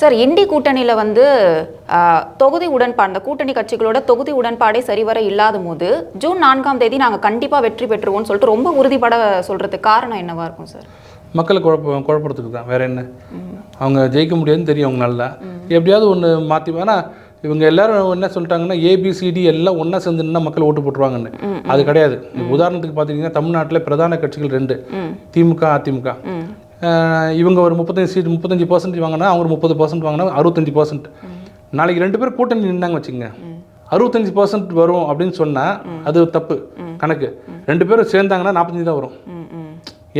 Sir indie கூட்டணியில் வந்து தொகுதி உடன்பாடு அந்த கூட்டணி கட்சிகளோட தொகுதி உடன்பாடே சரிவர இல்லாத போது ஜூன் நான்காம் தேதி நாங்கள் கண்டிப்பாக வெற்றி பெற்றுவோம்னு சொல்லிட்டு ரொம்ப உறுதிப்பட சொல்றதுக்கு காரணம் என்னவா இருக்கும் சார்? மக்களை குழப்ப குழப்பறதுக்கு தான். வேற என்ன? அவங்க ஜெயிக்க முடியாதுன்னு தெரியும் அவங்க நல்லா. எப்படியாவது ஒன்று மாற்றி ஆனால் இவங்க எல்லாரும் என்ன சொல்லிட்டாங்கன்னா ஏபிசிடி எல்லாம் ஒன்றா சேர்ந்துன்னா மக்கள் ஓட்டு போட்டுருவாங்கன்னு. அது கிடையாது. உதாரணத்துக்கு பார்த்தீங்கன்னா தமிழ்நாட்டில் பிரதான கட்சிகள் ரெண்டு. திமுக அதிமுக. இவங்க ஒரு முப்பத்தஞ்சு சீட் முப்பத்தஞ்சு பர்சன்ட் வாங்கினா அவங்க ஒரு முப்பது பர்சன்ட் வாங்கினா அறுபத்தஞ்சு பர்சன்ட் நாளைக்கு ரெண்டு பேரும் கூட்டணி நின்னாங்க வச்சுங்க அறுபத்தஞ்சு பர்சன்ட் வரும் அப்படின்னு சொன்னால் அது தப்பு கணக்கு. ரெண்டு பேரும் சேர்ந்தாங்கன்னா நாற்பத்தஞ்சு தான் வரும்.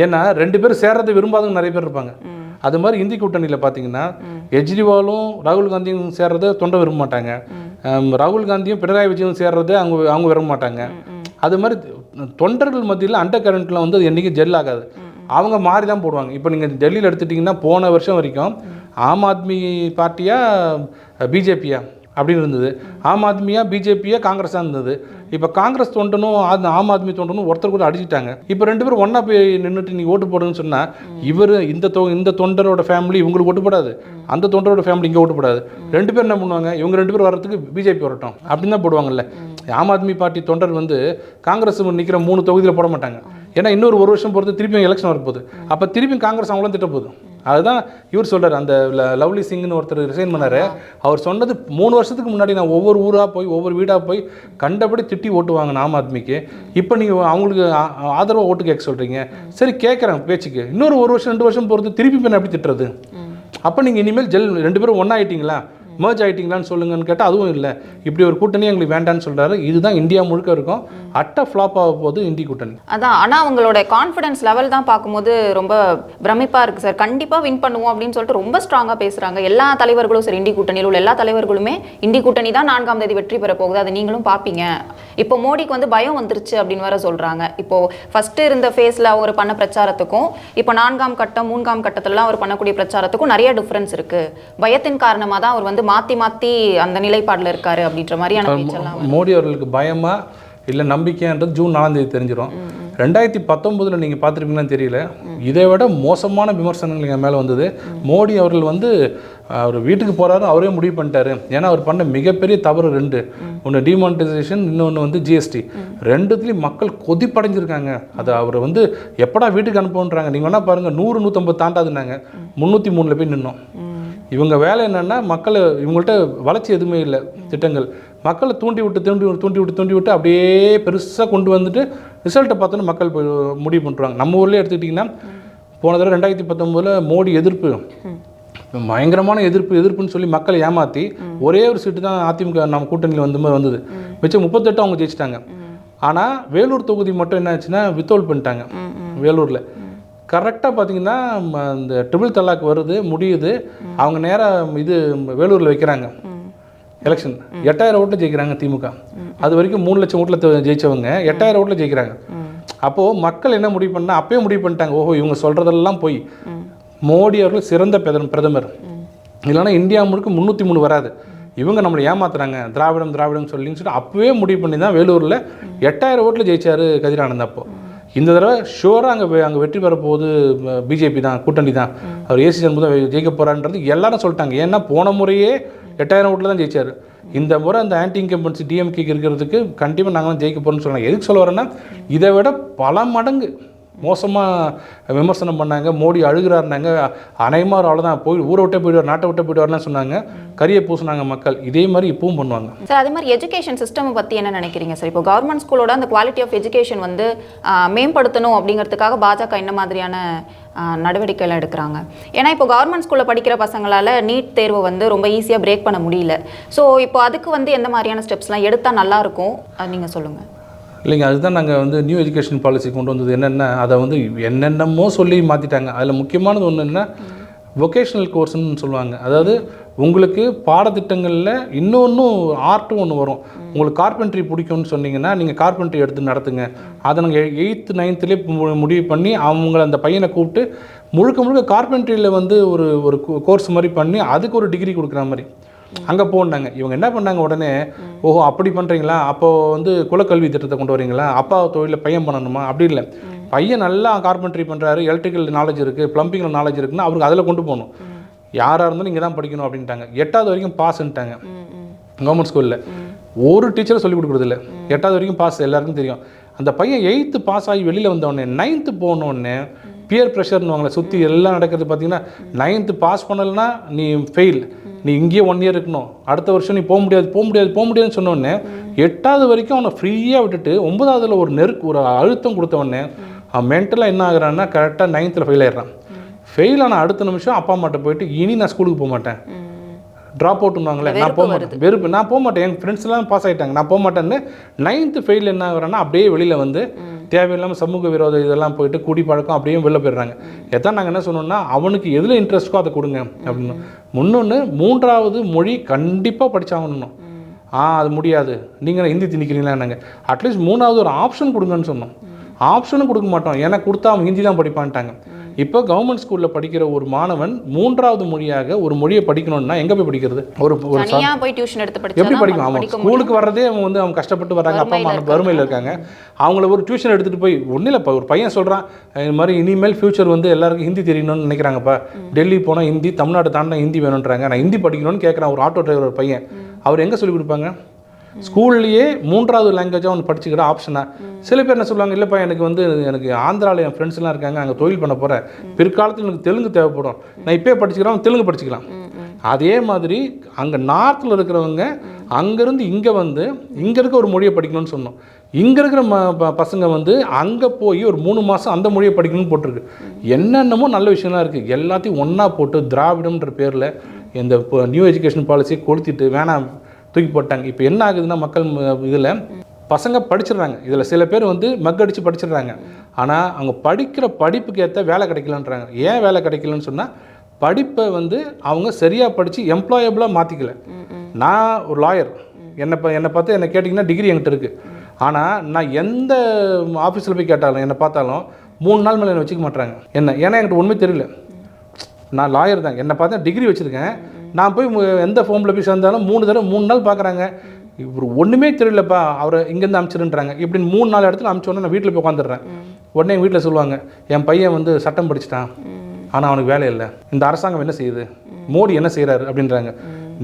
ஏன்னா ரெண்டு பேரும் சேர்றதை விரும்பாதவங்க நிறைய பேர் இருப்பாங்க. அது மாதிரி இந்தி கூட்டணியில் பார்த்தீங்கன்னா கெஜ்ரிவாலும் ராகுல் காந்தியும் சேர்றதை தொண்டை விரும்ப மாட்டாங்க. ராகுல் காந்தியும் பினராயி விஜயும் சேர்றதை அவங்க அவங்க விரும்ப மாட்டாங்க. அது மாதிரி தொண்டர்கள் மத்தியில் அண்டர் கரண்ட்டில் வந்து அது என்றைக்கும் ஜெல் ஆகாது. அவங்க மாறி தான் போடுவாங்க. இப்போ நீங்கள் டெல்லியில் எடுத்துட்டிங்கன்னா போன வருஷம் வரைக்கும் ஆம் ஆத்மி பார்ட்டியா பிஜேபியா அப்படின்னு இருந்தது. ஆம் ஆத்மியா பிஜேபியா காங்கிரஸாக இருந்தது. இப்போ காங்கிரஸ் தொண்டனும் அது ஆம் ஆத்மி தொண்டனும் ஒருத்தர் கூட அடிச்சிட்டாங்க. இப்போ ரெண்டு பேரும் ஒன்றா போய் நின்றுட்டு நீங்கள் ஓட்டு போடுன்னு சொன்னால் இவர் இந்த தொ இந்த தொண்டரோட ஃபேமிலி இவங்களுக்கு ஓட்டு போடாது. அந்த தொண்டரோட ஃபேமிலி இங்கே ஓட்டு போடாது. ரெண்டு பேர் என்ன பண்ணுவாங்க இவங்க ரெண்டு பேர் வர்றதுக்கு பிஜேபி வரட்டும். அப்படின்னு தான் போடுவாங்கல்ல. ஆம் ஆத்மி பார்ட்டி தொண்டர் வந்து காங்கிரஸ் நிற்கிற மூணு தொகுதியில் போட மாட்டாங்க. ஏன்னா இன்னொரு ஒரு வருஷம் பொறுத்து திருப்பியும் எலெக்ஷன் வரப்போகுது. அப்போ திருப்பியும் காங்கிரஸ் அவங்களும் திட்ட போகுது அதுதான் இவர் சொல்றாரு அந்த லவ்லி சிங்னு ஒருத்தர் ரிசைன் பண்ணாரு. அவர் சொன்னது மூணு வருஷத்துக்கு முன்னாடி நான் ஒவ்வொரு ஊராக போய் ஒவ்வொரு வீடாக போய் கண்டபடி திட்டி ஓட்டு வாங்கின ஆம் ஆத்மிக்கு. இப்போ நீங்கள் அவங்களுக்கு ஆ- ஆதரவா ஓட்டு கேட்க சொல்கிறீங்க சரி கேட்குறேன் பேச்சுக்கு. இன்னொரு ஒரு வருஷம் ரெண்டு வருஷம் பொறுத்து திருப்பி இப்போ எப்படி திட்டுறது? அப்போ நீங்கள் இனிமேல் ஜெல் ரெண்டு பேரும் ஒன்றா ஆயிட்டீங்களா merge ஆயிட்டீங்களான்னு சொல்லுங்கன்னு கேட்டால் அதுவும் இல்லை. இப்படி ஒரு கூட்டணி எங்களுக்கு வேண்டான்னு சொல்கிறாரு இதுதான் இந்தியா முழுக்க இருக்கும். அட்ட ஃப்ளாப் ஆக போகுது இந்தி கூட்டணி. அதான். ஆனால் அவங்களோட கான்ஃபிடன்ஸ் லெவல் தான் பார்க்கும்போது ரொம்ப பிரமிப்பாக இருக்குது சார் கண்டிப்பாக வின் பண்ணுவோம் அப்படின்னு சொல்லிட்டு ரொம்ப ஸ்ட்ராங்காக பேசுகிறாங்க எல்லா தலைவர்களும் சரி இந்தி கூட்டணியில் உள்ள எல்லா தலைவர்களுமே இந்தி கூட்டணி தான் நான்காம் தேதி வெற்றி பெற போகுது. அதை நீங்களும் பார்ப்பீங்க. இப்போ மோடிக்கு வந்து பயம் வந்துருச்சு அப்படின்னு வேற சொல்கிறாங்க இப்போ ஃபஸ்ட்டு இருந்த ஃபேஸில் அவர் பண்ண பிரச்சாரத்துக்கும் இப்போ நான்காம் கட்டம் மூன்றாம் கட்டத்திலலாம் அவர் பண்ணக்கூடிய பிரச்சாரத்துக்கும் நிறைய டிஃப்ரென்ஸ் இருக்குது பயத்தின் காரணமாக தான் அவர் வந்து மாத்தி மாத்தி அந்த நிலைப்பாடுல இருக்காரு அப்படின்ற மாதிரியான மோடி அவர்களுக்கு பயமா இல்லை நம்பிக்கைன்றது ஜூன் நாலாம் தேதி தெரிஞ்சிடும் ரெண்டாயிரத்தி பத்தொம்போதில் நீங்கள் பார்த்துருப்பீங்களான்னு தெரியல. இதை விட மோசமான விமர்சனங்கள் எங்கள் மேலே வந்தது. மோடி அவர்கள் வந்து அவர் வீட்டுக்கு போகிறாரு அவரே முடிவு பண்ணிட்டாரு. ஏன்னா அவர் பண்ண மிகப்பெரிய தவறு ரெண்டு. ஒன்று டிமானிட்டைசேஷன் இன்னொன்று வந்து ஜிஎஸ்டி ரெண்டுத்துலேயும் மக்கள் கொதிப்படைஞ்சிருக்காங்க. அது அவர் வந்து எப்படா வீட்டுக்கு அனுப்புன்றாங்க நீங்கள் வேணால் பாருங்கள் நூறு நூற்றம்பது தாண்டாதுன்னாங்க. முந்நூற்றி மூணில் போய் நின்னோம். இவங்க வேலை என்னன்னா மக்களை இவங்கள்ட்ட வளர்ச்சி எதுவுமே இல்லை திட்டங்கள். மக்களை தூண்டி விட்டு தூண்டி விட்டு தூண்டி விட்டு தூண்டி விட்டு அப்படியே பெருசாக கொண்டு வந்துட்டு ரிசல்ட்டை பார்த்தோன்னு மக்கள் முடிவு பண்ணுறாங்க நம்ம ஊர்லேயே எடுத்துக்கிட்டிங்கன்னா போன தடவை ரெண்டாயிரத்தி பத்தொம்போதில் மோடி எதிர்ப்பு. பயங்கரமான எதிர்ப்பு எதிர்ப்புன்னு சொல்லி மக்களை ஏமாற்றி ஒரே ஒரு சீட்டு தான் அதிமுக நம்ம கூட்டணியில் வந்து வந்தது. மிச்சம் முப்பத்தெட்டு அவங்க ஜெயிச்சிட்டாங்க. ஆனால் வேலூர் தொகுதி மட்டும் என்ன ஆச்சுன்னா வித்தோல் பண்ணிட்டாங்க. வேலூரில். கரெக்டாக பார்த்தீங்கன்னா ம, இந்த ட்ரிபிள் தலாக் வருது முடியுது. அவங்க நேராக இது வேலூரில் வைக்கிறாங்க. எலெக்ஷன் எட்டாயிரம் ஓட்டில் ஜெயிக்கிறாங்க திமுக. அது வரைக்கும் மூணு லட்சம் ஓட்டில் ஜெயிச்சவங்க. எட்டாயிரம் ஓட்டில் ஜெயிக்கிறாங்க. அப்போது மக்கள் என்ன முடிவு பண்ணால் அப்பயே முடிவு பண்ணிட்டாங்க. ஓஹோ இவங்க சொல்கிறதெல்லாம் போய். மோடி அவர்கள் சிறந்த பிரதமர் பிரதமர். இல்லைன்னா இந்தியா முழுக்க முந்நூற்றி மூணு வராது. இவங்க நம்மளை ஏமாத்துறாங்க. திராவிடம் திராவிடம் சொல்லின்னு சொல்லிட்டு அப்போவே முடிவு பண்ணி தான் வேலூரில் எட்டாயிரம் ஓட்டில் ஜெயிச்சார் கதிரானந்த் அப்போது இந்த தடவை ஷுவராக அங்கே அங்கே வெற்றி பெற போகுது பிஜேபி தான் கூட்டணி தான். அவர் ஏசி சண்முகம் ஜெயிக்க போகிறான்றது எல்லாரும் சொல்லிட்டாங்க. ஏன்னா போன முறையே எட்டாயிரம் ஓட்டில் தான் ஜெயிச்சார். இந்த முறை அந்த ஆன்டி இன்கம்பன்சி டிஎம்கேக்கு இருக்கிறதுக்கு கண்டிப்பாக நாங்கள் ஜெயிக்க போகிறோம்னு சொன்னாங்க எதுக்கு சொல்ல வரேன்னா இதை விட பல மடங்கு மோசமாக விமர்சனம் பண்ணாங்க மோடி அழுகிறாருனாங்க அனைமார் அவ்வளோதான் போய் ஊரை விட்டே போயிடுவார் நாட்டை விட்டே போயிடுவார்லாம் சொன்னாங்க. கரியை பூசினாங்க மக்கள். இதே மாதிரி இப்பவும் பண்ணுவாங்க. சார் அதே மாதிரி எஜுகேஷன் சிஸ்டம் பற்றி என்ன நினைக்கிறீங்க சார்? இப்போ கவர்மெண்ட் ஸ்கூலோட அந்த குவாலிட்டி ஆஃப் எஜுகேஷன் வந்து மேம்படுத்தணும் அப்படிங்கிறதுக்காக பாஜக என்ன மாதிரியான ஆஹ், நடவடிக்கைகள் எடுக்கிறாங்க? ஏன்னா இப்போ கவர்மெண்ட் ஸ்கூலில் படிக்கிற பசங்களால் நீட் தேர்வை வந்து ரொம்ப ஈஸியாக பிரேக் பண்ண முடியல. ஸோ இப்போ அதுக்கு வந்து எந்த மாதிரியான ஸ்டெப்ஸ்லாம் எடுத்தால் நல்லாயிருக்கும் நீங்கள் சொல்லுங்கள் இல்லைங்க அதுதான் நாங்கள் வந்து நியூ எஜுகேஷன் பாலிசி கொண்டு வந்தது. என்னென்ன அதை வந்து என்னென்னமோ சொல்லி மாற்றிட்டாங்க அதில் முக்கியமானது ஒன்று என்ன வொகேஷ்னல் கோர்ஸ்னு சொல்லுவாங்க. அதாவது உங்களுக்கு பாடத்திட்டங்களில் இன்னொன்றும் ஆர்ட்டும் ஒன்று வரும். உங்களுக்கு கார்பென்ட்ரி பிடிக்கும்னு சொன்னீங்கன்னா நீங்கள் கார்பென்ட்ரி எடுத்து நடத்துங்க. அதை நாங்கள் எயித்து நைன்த்துலேயே முடிவு பண்ணி அவங்கள அந்த பையனை கூப்பிட்டு முழுக்க முழுக்க கார்பென்ட்ரியில் வந்து ஒரு ஒரு கோர்ஸ் மாதிரி பண்ணி அதுக்கு ஒரு டிகிரி கொடுக்குற மாதிரி. அங்கே போனாங்க. இவங்க என்ன பண்ணாங்க உடனே ஓஹோ அப்படி பண்ணுறீங்களா அப்போ வந்து குலக்கல்வி திட்டத்தை கொண்டு வரீங்களா? அப்பா தொழிலில் பையன் பண்ணணுமா? அப்படி இல்லை. பையன் நல்லா கார்பென்ட்ரி பண்ணுறாரு எலக்ட்ரிக்கல் நாலேஜ் இருக்குது ப்ளம்பிங்கில் நாலேஜ் இருக்குன்னா அவருக்கு அதில் கொண்டு போகணும். யாராக இருந்தாலும் இங்கே தான் படிக்கணும் அப்படின்ட்டாங்க. எட்டாவது வரைக்கும் பாஸ்ன்ட்டாங்க கவர்மெண்ட் ஸ்கூலில் ஒரு டீச்சரும் சொல்லிக் கொடுக்குறதில்ல எட்டாவது வரைக்கும் பாஸ் எல்லாருக்கும் தெரியும். அந்த பையன் எயித்து பாஸ் ஆகி வெளியில் வந்தோடனே நைன்த்து போனோடனே பியர் ப்ரெஷர்னுவாங்களே சுற்றி எல்லாம் நடக்கிறது பார்த்தீங்கன்னா நைன்த்து பாஸ் பண்ணலைன்னா நீ ஃபெயில் நீ இங்கேயே ஒன் இயர் இருக்கணும். அடுத்த வருஷம் நீ போக முடியாது போக முடியாது போக முடியாதுன்னு சொன்ன உடனே எட்டாவது வரைக்கும் அவனை ஃப்ரீயாக விட்டுட்டு ஒன்பதாவதுல ஒரு நெருக்கு ஒரு அழுத்தம் கொடுத்த உடனே அவன் மென்டலாக என்ன ஆகுறான்னா கரெக்டாக நைன்த்தில் ஃபெயில் ஆயிடுறான். ஃபெயில் ஆன அடுத்த நிமிஷம் அப்பா அம்மாட்ட போயிட்டு இனி நான் ஸ்கூலுக்கு போக மாட்டேன். ட்ராப் அவுட்னுவாங்களே நான் போக மாட்டேன். வெறுப்பு நான் போக மாட்டேன். என் ஃப்ரெண்ட்ஸ்லாம் பாஸ் ஆகிட்டாங்க நான் போக மாட்டேன்னு நைன்த்து ஃபெயில் என்ன ஆகுறேன்னா அப்படியே வெளியில் வந்து தேவையில்லாமல் சமூக விரோத இதெல்லாம் போயிட்டு குடி பழக்கம் அப்படியே வெளில போயிடுறாங்க. எதான் நாங்கள் என்ன சொன்னோம்னா அவனுக்கு எதில் இன்ட்ரெஸ்ட்டோ அதை கொடுங்க அப்படின்னு. முன்னொன்று மூன்றாவது மொழி கண்டிப்பாக படித்தாகணும் ஆ அது முடியாது. நீங்கள் ஹிந்தி திணிக்கிறீங்களா என்னங்க? அட்லீஸ்ட் மூணாவது ஒரு ஆப்ஷன் கொடுங்கன்னு சொன்னோம். ஆப்ஷனும் கொடுக்க மாட்டோம். ஏன்னா கொடுத்தா அவன் ஹிந்தி தான் படிப்பான்ட்டாங்க. இப்போ கவர்மெண்ட் ஸ்கூலில் படிக்கிற ஒரு மாணவன் மூன்றாவது மொழியாக ஒரு மொழியை படிக்கணும்னா எங்கே போய் படிக்கிறது? ஒரு ஒரு போய் டியூஷன் எடுத்து எப்படி படிக்கும் முடியும். ஸ்கூலுக்கு வர்றதே அவன் வந்து அவங்க கஷ்டப்பட்டு வராங்க அப்பா அம்மா வறுமையில வறுமையில் இருக்காங்க. அவங்கள ஒரு டியூஷன் எடுத்துகிட்டு போய் ஒன்றும் இல்லைப்பா ஒரு பையன் சொல்கிறான் இது மாதிரி இனிமேல் ஃபியூச்சர் வந்து எல்லாருக்கும் ஹிந்தி தெரியணும்னு நினைக்கிறாங்கப்பா. டெல்லி போனால் ஹிந்தி தமிழ்நாடு தாண்டினா ஹிந்தி வேணுன்றாங்க நான் ஹிந்தி படிக்கணும்னு கேட்குறான் ஒரு ஆட்டோ டிரைவர் பையன். அவர் எங்கே சொல்லிக் கொடுப்பாங்க? ஸ்கூல்லையே மூன்றாவது லாங்குவேஜாக ஒன்று படிச்சுக்கிற ஆப்ஷனாக சில பேர் என்ன சொல்லுவாங்க இல்லைப்பா எனக்கு வந்து எனக்கு ஆந்திராவில் என் ஃப்ரெண்ட்ஸ்லாம் இருக்காங்க அங்கே தொழில் பண்ண போகிறேன் பிற்காலத்தில் எனக்கு தெலுங்கு தேவைப்படும். நான் இப்போயே படிச்சுக்கிறேன் தெலுங்கு படிச்சுக்கலாம். அதே மாதிரி அங்கே நார்த்தில் இருக்கிறவங்க அங்கேருந்து இங்கே வந்து இங்கே இருக்க ஒரு மொழியை படிக்கணும்னு சொன்னோம். இங்கே இருக்கிற ம பசங்க வந்து அங்கே போய் ஒரு மூணு மாதம் அந்த மொழியை படிக்கணும்னு போட்டிருக்கு. என்னென்னமோ நல்ல விஷயம்லாம் இருக்குது எல்லாத்தையும் ஒன்றா போட்டு திராவிடம்ன்ற பேரில் இந்த நியூ எஜுகேஷன் பாலிசியை கொளுத்திட்டு வேணாம் தூக்கி போட்டாங்க. இப்போ என்ன ஆகுதுன்னா மக்கள் இதில் பசங்க படிச்சிடுறாங்க. இதில் சில பேர் வந்து மக்கடிச்சு படிச்சிடுறாங்க. ஆனால் அவங்க படிக்கிற படிப்புக்கு ஏற்ற வேலை கிடைக்கலன்றாங்க. ஏன் வேலை கிடைக்கலன்னு சொன்னால் படிப்பை வந்து அவங்க சரியாக படித்து எம்ப்ளாயபிளாக மாற்றிக்கல நான் ஒரு லாயர் என்னை ப என்னை பார்த்து என்னை கேட்டிங்கன்னா டிகிரி என்கிட்ட இருக்குது ஆனால் நான் எந்த ஆஃபீஸில் போய் கேட்டாலும் என்னை பார்த்தாலும் மூணு நாள் மேலே என்னை வச்சுக்க மாட்டாங்க என்ன? ஏன்னா என்கிட்ட ஒன்றுமே தெரியல. நான் லாயர் தான். என்னை பார்த்தா டிகிரி வச்சுருக்கேன். நான் போய் எந்த ஃபார்மில் போய் சேர்ந்தாலும் மூணு தடவை மூணு நாள் பார்க்குறாங்க. இவர் ஒன்றுமே தெரியலப்பா. அவரை இங்கேருந்து அனுப்பிச்சிருன்றாங்க இப்படின்னு மூணு நாலு இடத்துல அனுப்பிச்சோன்னே நான் வீட்டில் போய் உட்காந்துடுறேன் உடனே எங்கள் வீட்டில் சொல்லுவாங்க என் பையன் வந்து சட்டம் படிச்சிட்டான். ஆனால் அவனுக்கு வேலை இல்லை. இந்த அரசாங்கம் என்ன செய்யுது? மோடி என்ன செய்கிறாரு அப்படின்றாங்க.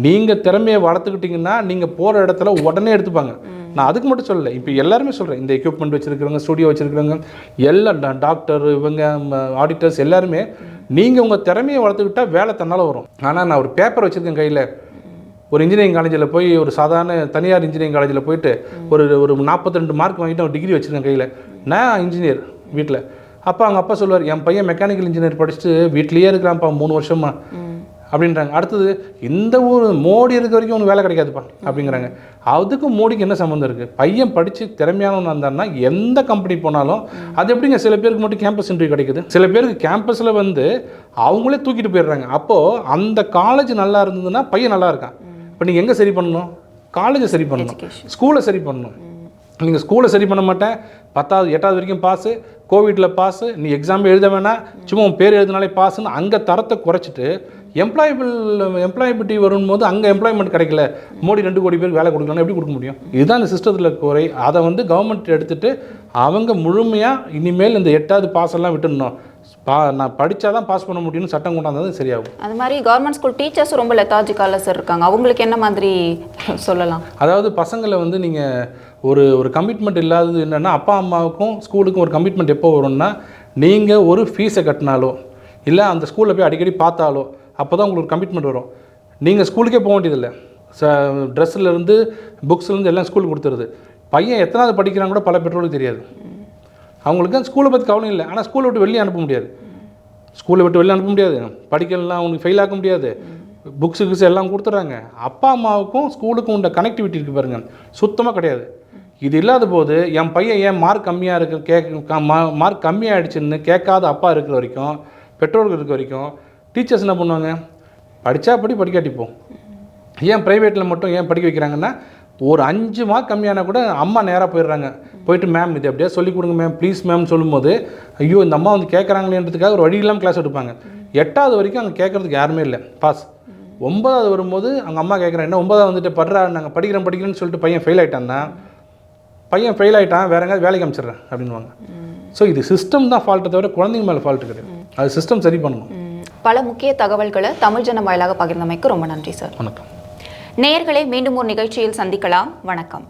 நீங்கள் திறமையை வளர்த்துக்கிட்டிங்கன்னா நீங்கள் போகிற இடத்துல உடனே எடுத்துப்பாங்க. நான் அதுக்கு மட்டும் சொல்லலை. இப்போ எல்லாருமே சொல்கிறேன் இந்த எக்யூப்மெண்ட் வச்சுருக்கிறவங்க ஸ்டூடியோ வச்சுருக்கிறவங்க எல்லா டாக்டர் இவங்க ஆடிட்டர்ஸ் எல்லாருமே நீங்கள் உங்கள் திறமையை வளர்த்துக்கிட்டா வேலை தன்னால் வரும். ஆனால் நான் ஒரு பேப்பர் வச்சுருக்கேன் கையில். ஒரு இன்ஜினியரிங் காலேஜில் போய் ஒரு சாதாரண தனியார் இன்ஜினியரிங் காலேஜில் போயிட்டு ஒரு ஒரு நாற்பத்தி ரெண்டு மார்க் வாங்கிட்டு ஒரு டிகிரி வச்சுருக்கேன் கையில். நான் இன்ஜினியர் வீட்டில் அப்பா அவங்க அப்பா சொல்லுவார் என் பையன் மெக்கானிக்கல் இன்ஜினியர் படிச்சுட்டு வீட்லேயே இருக்கிறான்ப்பா மூணு வருஷமாக அப்படின்றாங்க. அடுத்தது இந்த ஊர் மோடி இருக்க வரைக்கும் உனக்கு வேலை கிடைக்காதுப்பா அப்படிங்கிறாங்க. அதுக்கும் மோடிக்கு என்ன சம்மந்தம் இருக்குது பையன் படித்து திறமையானவன் இருந்தாருன்னா எந்த கம்பெனி போனாலும் அது எப்படிங்க சில பேருக்கு மட்டும் கேம்பஸ் இன்டர்வியூ கிடைக்குது? சில பேருக்கு கேம்பஸில் வந்து அவங்களே தூக்கிட்டு போயிடுறாங்க. அப்போது அந்த காலேஜ் நல்லா இருந்ததுன்னா பையன் நல்லா இருக்கான். இப்போ நீங்கள் எங்கே சரி பண்ணணும்? காலேஜை சரி பண்ணணும். ஸ்கூலை சரி பண்ணணும். நீங்கள் ஸ்கூலை சரி பண்ண மாட்டேன். பத்தாவது எட்டாவது வரைக்கும் பாஸு கோவிட்டில் பாஸு நீ எக்ஸாம் எழுத வேணாம். சும்மா உன் பேர் எழுதினாலே பாஸ்ன்னு அங்கே தரத்தை குறைச்சிட்டு எம்ப்ளாயபிள் எம்ப்ளாயபிலிட்டி வரும்போது அங்கே எம்ப்ளாய்மெண்ட் கிடைக்கல. மோடி ரெண்டு கோடி பேருக்கு வேலை கொடுக்கலன்னா எப்படி கொடுக்க முடியும்? இதுதான் இந்த சிஸ்டத்தில் குறை. அதை வந்து கவர்மெண்ட் எடுத்துட்டு அவங்க முழுமையாக இனிமேல் இந்த எட்டாவது பாஸ் எல்லாம் விட்டுடணும். பா நான் படித்தா தான் பாஸ் பண்ண முடியும்னு சட்டம் கொண்டாந்தது சரியாகும். அது மாதிரி கவர்மெண்ட் ஸ்கூல் டீச்சர்ஸும் ரொம்ப லெத்தாஜிக்கால சார் இருக்காங்க. அவங்களுக்கு என்ன மாதிரி சொல்லலாம்? அதாவது பசங்களை வந்து நீங்கள் ஒரு ஒரு கமிட்மெண்ட் இல்லாதது என்னென்னா அப்பா அம்மாவுக்கும் ஸ்கூலுக்கும் ஒரு கமிட்மெண்ட் எப்போ வரும்னா நீங்கள் ஒரு ஃபீஸை கட்டினாலோ இல்லை அந்த ஸ்கூலில் போய் அடிக்கடி பார்த்தாலோ அப்போ தான் உங்களுக்கு கமிட்மெண்ட் வரும். நீங்கள் ஸ்கூலுக்கே போக வேண்டியதில்லை. ச ட்ரெஸ்ஸுலேருந்து புக்ஸ்லேருந்து எல்லாம் ஸ்கூலுக்கு கொடுத்துருது. பையன் எத்தனாவது படிக்கிறாங்க கூட பல பெற்றோருக்கு தெரியாது. அவங்களுக்கு ஸ்கூலை பற்றி கவலை இல்லை. ஆனால் ஸ்கூலை விட்டு வெளியே அனுப்ப முடியாது. ஸ்கூலை விட்டு வெளியே அனுப்ப முடியாது. படிக்கலாம் அவனுக்கு ஃபெயில் ஆக்க முடியாது. புக்ஸு கிக்ஸ் எல்லாம் கொடுத்துட்றாங்க. அப்பா அம்மாவுக்கும் ஸ்கூலுக்கும் உண்ட கனெக்டிவிட்டி இருக்குது பாருங்க. சுத்தமாக கிடையாது. இது இல்லாத போது என் பையன் ஏன் மார்க் கம்மியாக இருக்கு கேட்க மார்க் கம்மியாகிடுச்சுன்னு கேட்காத அப்பா இருக்கிற வரைக்கும் பெற்றோர்கள் இருக்க வரைக்கும் டீச்சர்ஸ் என்ன பண்ணுவாங்க? படித்தா படி படிக்காட்டி போ ஏன் ப்ரைவேட்டில் மட்டும் ஏன் படிக்க வைக்கிறாங்கன்னா ஒரு அஞ்சு மார்க் கம்மியானா கூட அம்மா நேராக போயிடுறாங்க. போயிட்டு மேம் இது அப்படியே சொல்லிக் கொடுங்க மேம் ப்ளீஸ் மேம் சொல்லும்போது ஐயோ இந்த அம்மா வந்து கேட்குறாங்களேன்றதுக்காக ஒரு வழி இல்லாமல் கிளாஸ் எடுப்பாங்க. எட்டாவது வரைக்கும் அங்கே கேட்குறதுக்கு யாருமே இல்லை. பாஸ் ஒன்பதாவது வரும்போது அவங்க அம்மா கேட்குறாங்க என்ன ஒன்பதாவது வந்துட்டு படுறா? நாங்கள் படிக்கிறேன் படிக்கிறேன்னு சொல்லிட்டு பையன் ஃபெயில் ஆயிட்டான்னா? பையன் ஃபெயில் ஆயிட்டான் வேற எங்கேயாவது வேலைக்கு அனுப்பிச்சிடுறேன் அப்படின்வாங்க ஸோ இது சிஸ்டம் தான் ஃபால்ட்டை தவிர குழந்தைங்க மேலே ஃபால்ட்டு கிடையாது. அது சிஸ்டம் சரி பண்ணணும். பல முக்கிய தகவல்களை தமிழ் ஜனம் வாயிலாக பகிர்ந்தமைக்கு ரொம்ப நன்றி சார். வணக்கம். நேயர்களே மீண்டும் ஒரு நிகழ்ச்சியில் சந்திக்கலாம். வணக்கம்.